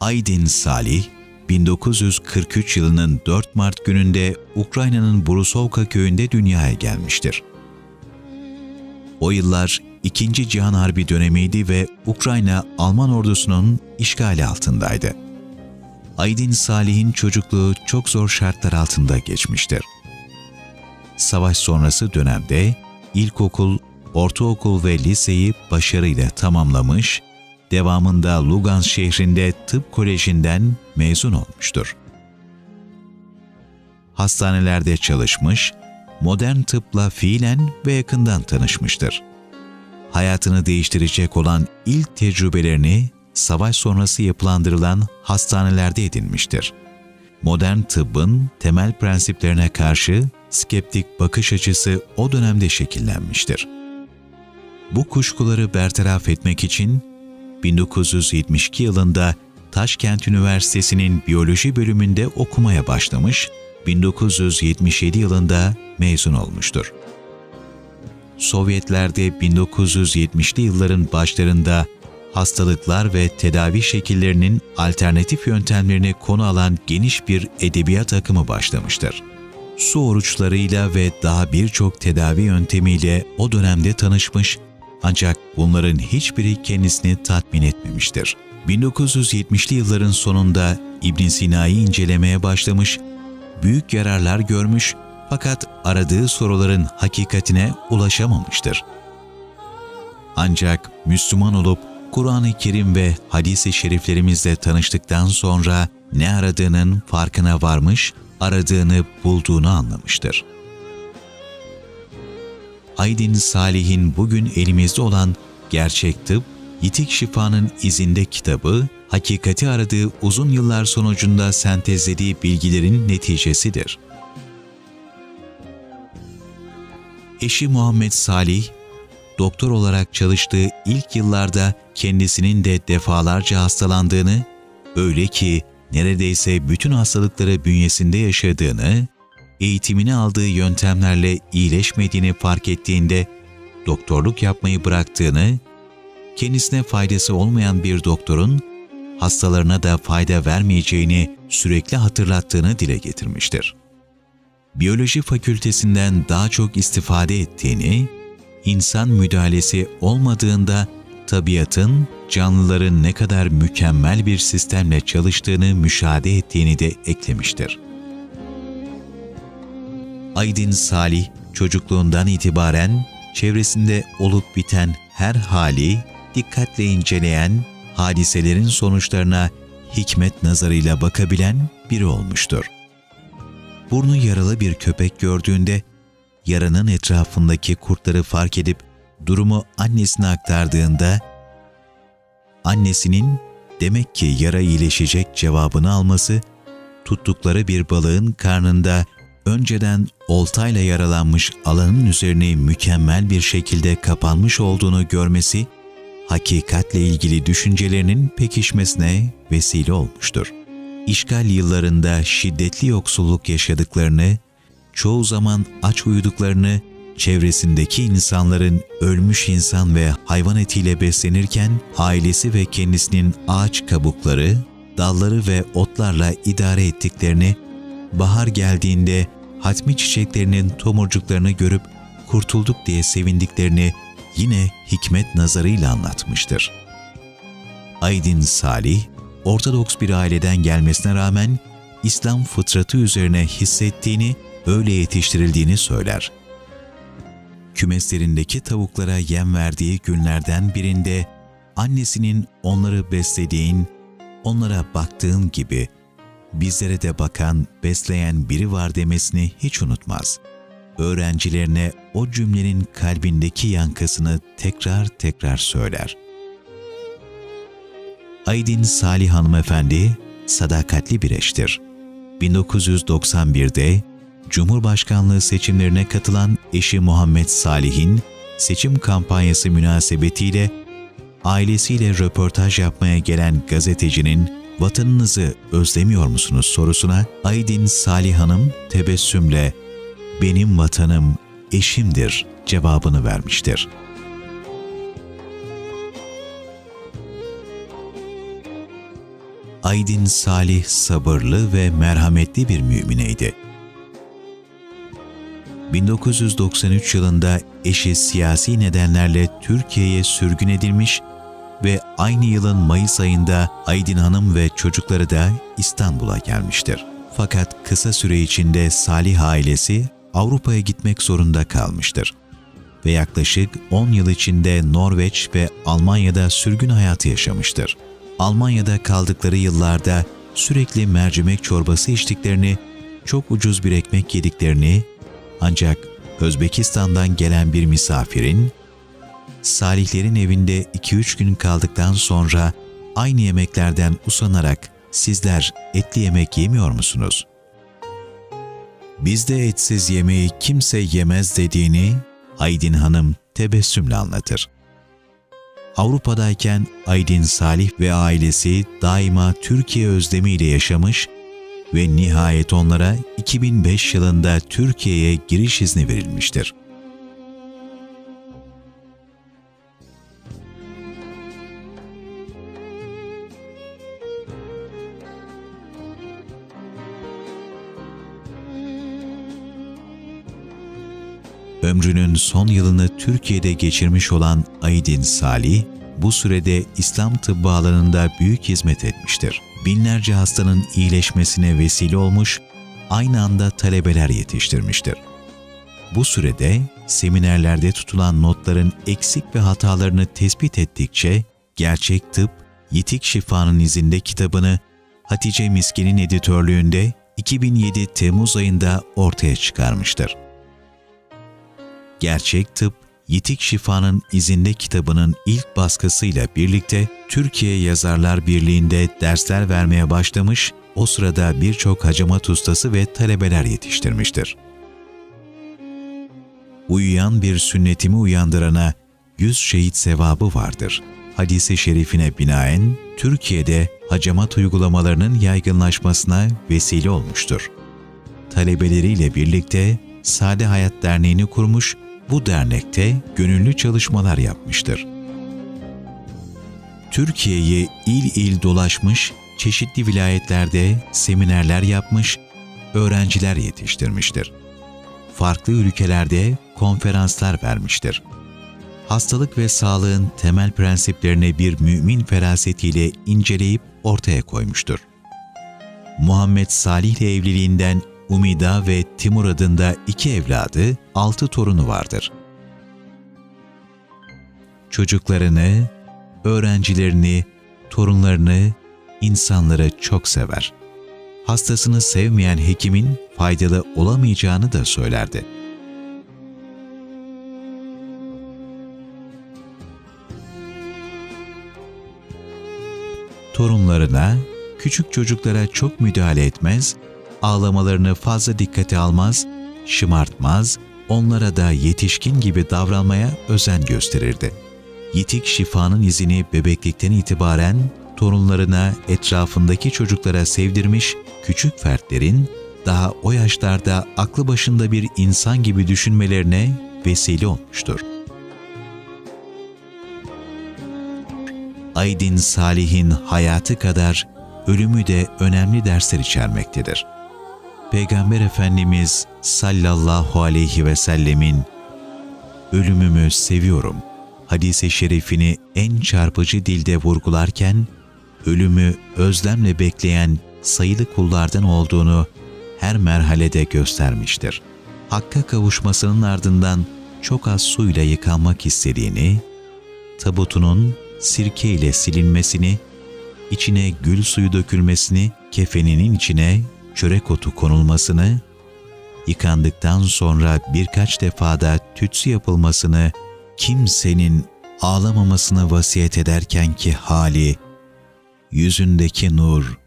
Aydin Salih, 1943 yılının 4 Mart gününde Ukrayna'nın Brusovka köyünde dünyaya gelmiştir. O yıllar İkinci Cihan Harbi dönemiydi ve Ukrayna Alman ordusunun işgali altındaydı. Aydin Salih'in çocukluğu çok zor şartlar altında geçmiştir. Savaş sonrası dönemde ilkokul, ortaokul ve liseyi başarıyla tamamlamış, devamında Lugansk şehrinde tıp kolejinden mezun olmuştur. Hastanelerde çalışmış, modern tıpla fiilen ve yakından tanışmıştır. Hayatını değiştirecek olan ilk tecrübelerini savaş sonrası yapılandırılan hastanelerde edinmiştir. Modern tıbbın temel prensiplerine karşı skeptik bakış açısı o dönemde şekillenmiştir. Bu kuşkuları bertaraf etmek için 1972 yılında Taşkent Üniversitesi'nin biyoloji bölümünde okumaya başlamış, 1977 yılında mezun olmuştur. Sovyetlerde 1970'li yılların başlarında hastalıklar ve tedavi şekillerinin alternatif yöntemlerini konu alan geniş bir edebiyat akımı başlamıştır. Su oruçlarıyla ve daha birçok tedavi yöntemiyle o dönemde tanışmış ancak bunların hiçbiri kendisini tatmin etmemiştir. 1970'li yılların sonunda İbn Sina'yı incelemeye başlamış, büyük yararlar görmüş fakat aradığı soruların hakikatine ulaşamamıştır. Ancak Müslüman olup Kur'an-ı Kerim ve hadis-i şeriflerimizle tanıştıktan sonra ne aradığının farkına varmış, aradığını bulduğunu anlamıştır. Aydin Salih'in bugün elimizde olan Gerçek Tıp, Yitik Şifa'nın izinde kitabı, hakikati aradığı uzun yıllar sonucunda sentezlediği bilgilerin neticesidir. Eşi Muhammed Salih, doktor olarak çalıştığı ilk yıllarda kendisinin de defalarca hastalandığını, öyle ki neredeyse bütün hastalıkları bünyesinde yaşadığını, eğitimini aldığı yöntemlerle iyileşmediğini fark ettiğinde doktorluk yapmayı bıraktığını, kendisine faydası olmayan bir doktorun hastalarına da fayda vermeyeceğini sürekli hatırlattığını dile getirmiştir. Biyoloji fakültesinden daha çok istifade ettiğini, insan müdahalesi olmadığında tabiatın, canlıların ne kadar mükemmel bir sistemle çalıştığını müşahede ettiğini de eklemiştir. Aydın Salih çocukluğundan itibaren çevresinde olup biten her hali dikkatle inceleyen, hadiselerin sonuçlarına hikmet nazarıyla bakabilen biri olmuştur. Burnu yaralı bir köpek gördüğünde yaranın etrafındaki kurtları fark edip durumu annesine aktardığında annesinin demek ki yara iyileşecek cevabını alması tuttukları bir balığın karnında önceden oltayla yaralanmış alanın üzerine mükemmel bir şekilde kapanmış olduğunu görmesi, hakikatle ilgili düşüncelerinin pekişmesine vesile olmuştur. İşgal yıllarında şiddetli yoksulluk yaşadıklarını, çoğu zaman aç uyuduklarını, çevresindeki insanların ölmüş insan ve hayvan etiyle beslenirken ailesi ve kendisinin ağaç kabukları, dalları ve otlarla idare ettiklerini, bahar geldiğinde hatmi çiçeklerinin tomurcuklarını görüp kurtulduk diye sevindiklerini yine hikmet nazarıyla anlatmıştır. Aydin Salih, Ortodoks bir aileden gelmesine rağmen İslam fıtratı üzerine hissettiğini, öyle yetiştirildiğini söyler. Kümeslerindeki tavuklara yem verdiği günlerden birinde annesinin onları beslediğin, onlara baktığın gibi bizlere de bakan, besleyen biri var demesini hiç unutmaz. Öğrencilerine o cümlenin kalbindeki yankısını tekrar tekrar söyler. Aydin Salih hanımefendi sadakatli bir eştir. 1991'de Cumhurbaşkanlığı seçimlerine katılan eşi Muhammed Salih'in seçim kampanyası münasebetiyle ailesiyle röportaj yapmaya gelen gazetecinin vatanınızı özlemiyor musunuz sorusuna Aydin Salih Hanım tebessümle benim vatanım eşimdir cevabını vermiştir. Aydin Salih sabırlı ve merhametli bir mümineydi. 1993 yılında eşi siyasi nedenlerle Türkiye'ye sürgün edilmiş ve aynı yılın Mayıs ayında Aydin Hanım ve çocukları da İstanbul'a gelmiştir. Fakat kısa süre içinde Salih ailesi Avrupa'ya gitmek zorunda kalmıştır ve yaklaşık 10 yıl içinde Norveç ve Almanya'da sürgün hayatı yaşamıştır. Almanya'da kaldıkları yıllarda sürekli mercimek çorbası içtiklerini, çok ucuz bir ekmek yediklerini ancak Özbekistan'dan gelen bir misafirin Salihlerin evinde 2-3 gün kaldıktan sonra aynı yemeklerden usanarak sizler etli yemek yemiyor musunuz? Bizde etsiz yemeği kimse yemez dediğini Aydin Hanım tebessümle anlatır. Avrupa'dayken Aydin Salih ve ailesi daima Türkiye özlemiyle yaşamış ve nihayet onlara 2005 yılında Türkiye'ye giriş izni verilmiştir. Ömrünün son yılını Türkiye'de geçirmiş olan Aydin Salih, bu sürede İslam tıbbı alanında büyük hizmet etmiştir. Binlerce hastanın iyileşmesine vesile olmuş, aynı anda talebeler yetiştirmiştir. Bu sürede seminerlerde tutulan notların eksik ve hatalarını tespit ettikçe Gerçek Tıp, Yitik Şifa'nın izinde kitabını Hatice Miskin'in editörlüğünde 2007 Temmuz ayında ortaya çıkarmıştır. Gerçek Tıp, Yitik Şifa'nın izinde kitabının ilk baskısıyla birlikte Türkiye Yazarlar Birliği'nde dersler vermeye başlamış, o sırada birçok hacamat ustası ve talebeler yetiştirmiştir. Uyuyan bir sünnetimi uyandırana yüz şehit sevabı vardır. Hadisi şerifine binaen Türkiye'de hacamat uygulamalarının yaygınlaşmasına vesile olmuştur. Talebeleriyle birlikte Sade Hayat Derneği'ni kurmuş, bu dernekte gönüllü çalışmalar yapmıştır. Türkiye'yi il il dolaşmış, çeşitli vilayetlerde seminerler yapmış, öğrenciler yetiştirmiştir. Farklı ülkelerde konferanslar vermiştir. Hastalık ve sağlığın temel prensiplerini bir mümin ferasetiyle inceleyip ortaya koymuştur. Muhammed Salih ile evliliğinden Umida ve Timur adında iki evladı, altı torunu vardır. Çocuklarını, öğrencilerini, torunlarını, insanları çok sever. Hastasını sevmeyen hekimin faydalı olamayacağını da söylerdi. Torunlarına, küçük çocuklara çok müdahale etmez, ağlamalarını fazla dikkate almaz, şımartmaz, onlara da yetişkin gibi davranmaya özen gösterirdi. Yitik şifanın izini bebeklikten itibaren torunlarına, etrafındaki çocuklara sevdirmiş küçük fertlerin daha o yaşlarda aklı başında bir insan gibi düşünmelerine vesile olmuştur. Aydin Salih'in hayatı kadar ölümü de önemli dersler içermektedir. Peygamber Efendimiz sallallahu aleyhi ve sellemin ölümümü seviyorum hadise şerifini en çarpıcı dilde vurgularken ölümü özlemle bekleyen sayılı kullardan olduğunu her merhalede göstermiştir. Hakka kavuşmasının ardından çok az suyla yıkanmak istediğini, tabutunun sirke ile silinmesini, içine gül suyu dökülmesini, kefeninin içine çörek otu konulmasını, yıkandıktan sonra birkaç defada tütsü yapılmasını, kimsenin ağlamamasını vasiyet ederken ki hali, yüzündeki nur,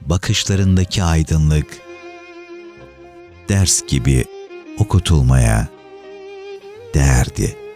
bakışlarındaki aydınlık, ders gibi okutulmaya değerdi.''